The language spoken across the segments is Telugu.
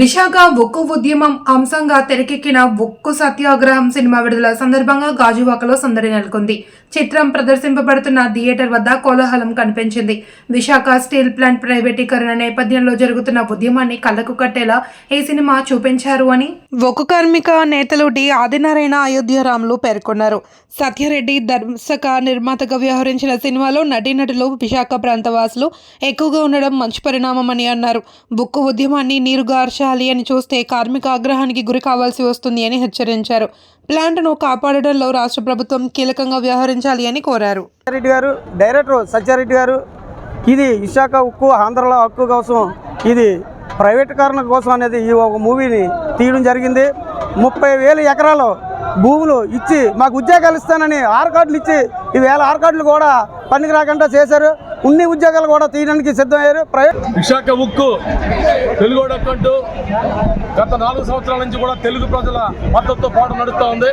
విశాఖ ఉక్కు ఉద్యమం అంశంగా తెరకెక్కిన ఉక్కు సత్యాగ్రహం సినిమా విడుదల సందర్భంగా గాజువాకలో సందడి నెలకొంది. చిత్రం ప్రదర్శింపబడుతున్న థియేటర్ వద్ద కోలాహలం కనిపించింది. విశాఖ స్టీల్ ప్లాంట్ ప్రైవేటీకరణ నేపథ్యంలో జరుగుతున్న ఉద్యమాన్ని కళ్ళకు కట్టేలా ఈ సినిమా చూపించారు అని ఉక్కు కార్మిక నేతలు డి. ఆదినారాయణ అయోధ్యరాములు పేర్కొన్నారు. సత్యరెడ్డి దర్శక నిర్మాతగా వ్యవహరించిన సినిమాలో నటీనటులు విశాఖ ప్రాంత వాసులు ఎక్కువగా ఉండడం మంచి పరిణామం అని అన్నారు. బుక్కు ఉద్యమాన్ని నీరుగార్చాలి అని చూస్తే కార్మిక ఆగ్రహానికి గురి కావాల్సి వస్తుంది అని హెచ్చరించారు. ప్లాంట్ను కాపాడడంలో రాష్ట్ర ప్రభుత్వం కీలకంగా వ్యవహరించాలి అని కోరారు. సత్యారెడ్డి గారు డైరెక్టర్ సత్యారెడ్డి గారు ఇది విశాఖ ఉక్కు ఆంధ్రలో హక్కు కోసం ఇది ప్రైవేట్ కారణ కోసం అనేది ఈ ఒక మూవీని తీయడం జరిగింది. ముప్పై వేల ఎకరాలు భూములు ఇచ్చి మాకు ఉద్యోగాలు ఇస్తానని ఆరు కార్డులు ఇచ్చి ఈ వేల ఆరు కార్డులు కూడా పనికి రాకుండా చేశారు. ఉన్ని ఉద్యోగాలు కూడా తీయడానికి సిద్ధమయ్యారు. విశాఖ ఉక్కు తెలుగు అంటూ గత నాలుగు సంవత్సరాల నుంచి కూడా తెలుగు ప్రజల మద్దతుతో పాటు నడుస్తూ ఉంది.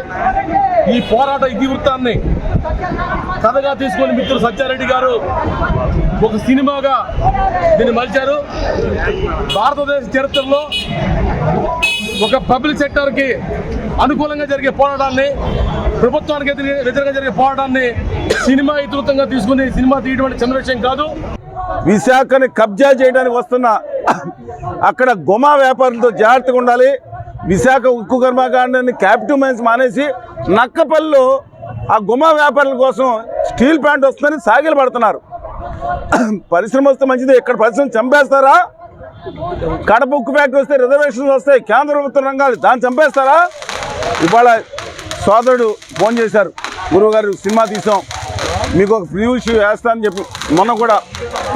ఈ పోరాట ఇతివృత్తాన్ని కథగా తీసుకొని మిత్రులు సత్యారెడ్డి గారు ఒక సినిమాగా దీన్ని మలిచారు. భారతదేశ చరిత్రలో ఒక పబ్లిక్ సెక్టర్కి అనుకూలంగా జరిగే పోరాటాన్ని ప్రభుత్వానికి వ్యతిరేకంగా జరిగే పోరాటాన్ని సినిమా ఇతృతంగా తీసుకుని సినిమా తీయడం అంటే చిన్న విషయం కాదు. విశాఖని కబ్జా చేయడానికి వస్తున్న అక్కడ గుమా వ్యాపారులతో జాగ్రత్తగా ఉండాలి. విశాఖ ఉక్కు కర్మాగారాన్ని క్యాపిటల్ మైన్స్ మానేసి నక్కపల్లిలో ఆ గుమా వ్యాపారుల కోసం స్టీల్ ప్లాంట్ వస్తుందని సాగిలు పడుతున్నారు పరిశ్రమ వస్తే మంచిది ఇక్కడ పరిశ్రమ చంపేస్తారా? కడప ఉక్కు ఫ్యాక్టరీ వస్తే రిజర్వేషన్స్ వస్తాయి కేంద్ర ప్రభుత్వ రంగాలు. దాన్ని చంపేస్తారా? ఇవాళ సోదరుడు ఫోన్ చేశారు. గురువుగారు సినిమా తీసాం. మీకు ఒక ప్రివ్యూ షూ వేస్తానని చెప్పి మొన్న కూడా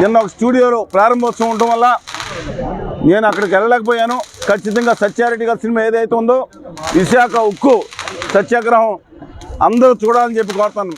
నిన్న ఒక స్టూడియోలో ప్రారంభోత్సవం ఉండటం వల్ల నేను అక్కడికి వెళ్ళలేకపోయాను. ఖచ్చితంగా సత్యారెడ్డి గారి సినిమా ఏదైతే ఉందో విశాఖ ఉక్కు సత్యాగ్రహం అందరూ చూడాలని చెప్పి కోరుతాను